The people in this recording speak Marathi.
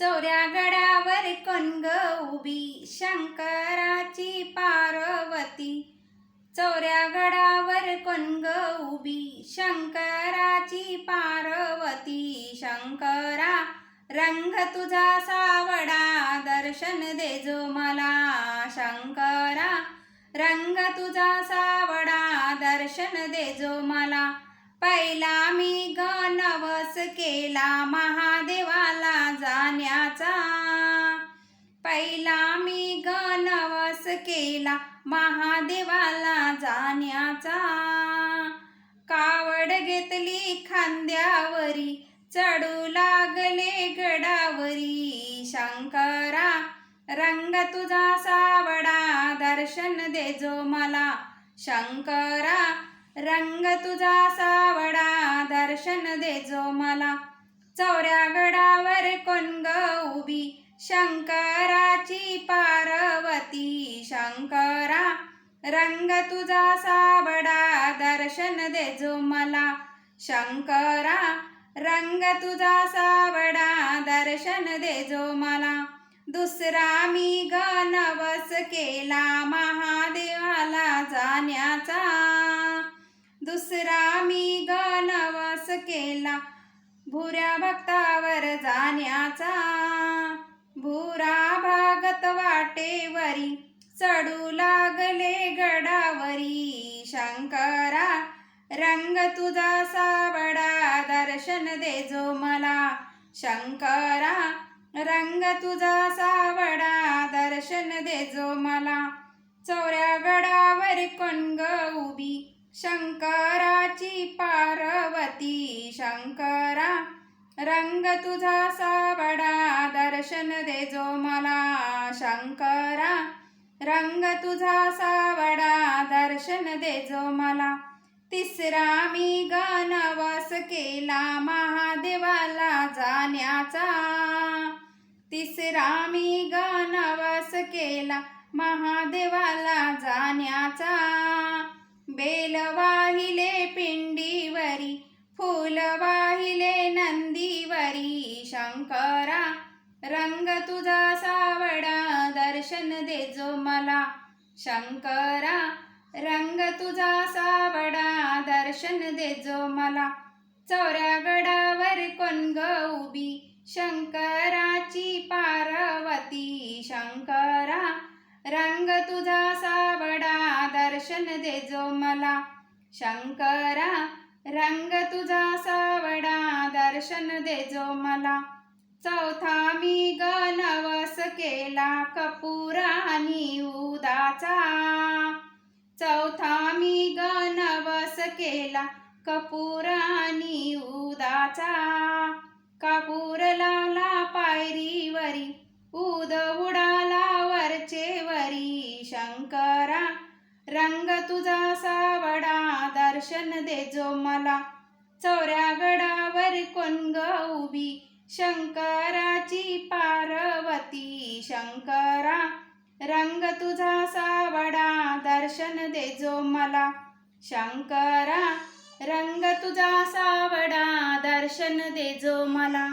चौऱ्या गडावर कणग उभी शंकराची पार्वती. चौऱ्या गडावर कणग उभी शंकराची पार्वती. शंकरा रंग तुझा सावडा दर्शन देजो मला. शंकरा रंग तुझा सावडा दर्शन देजो मला. पहिला मी गणवस केला महादेवाला जाण्याचा. पहिला मी गणवस केला महादेवाला जाण्याचा. कावड घेतली खांद्यावरी चढू लागले गडावरी. शंकरा रंग तुझा सावडा दर्शन दे जो मला. शंकरा रंग तुझा सावडा दर्शन दे जो मला. चौऱ्या गडावर कोण ग उभी शंकराची पार्वती. शंकरा रंग तुझा सावडा दर्शन दे जो मला. शंकरा रंग तुझा सावडा दर्शन दे जो मला. दुसरा मी गणवस केला महादेवाला जाण्याचा. केला. भुऱ्या भक्तावर जाण्याचा भुरा भागत वाटेवरी चढू लागले गडावरी. शंकरा रंग तुझा सावडा दर्शन दे जो मला. शंकरा रंग तुझा सावडा दर्शन दे जो मला. चौऱ्या गडावर कोण ग उभी? शंकर शंकरा रंग तुझा सावडा दर्शन दे जो मला. शंकरा रंग तुझा सावडा दर्शन दे जो मला. तिसरा मी गणवास केला महादेवाला जाण्याचा. तिसरा मी गणवास केला महादेवाला जाण्याचा. बेल वाहिले पिंडीवरी फुल वाहिले नंदीवरी शंकरा रंग तुझा सावडा दर्शन दे जो मला. शंकरा रंग तुझा सावडा दर्शन दे जो मला. चौऱ्या गडावर कोण ग उभी? शंकराची पार्वती. शंकरा रंग तुझा सावडा दर्शन दे जो मला. शंकरा रंग तुझा सावडा दर्शन दे जो मला. चौथा मी गणवस केला कपुरानी उदाचा. चौथा मी गणवस केला कपुरानी उदाचा. कापूर लावला पायरीवरी दर्शन दे जो मला. चौऱ्या गडावर कोण उभी? शंकराची पार्वती. शंकरा रंग तुझा सावडा. दर्शन दे जो मला. शंकरा रंग तुझा सावडा. दर्शन दे जो मला.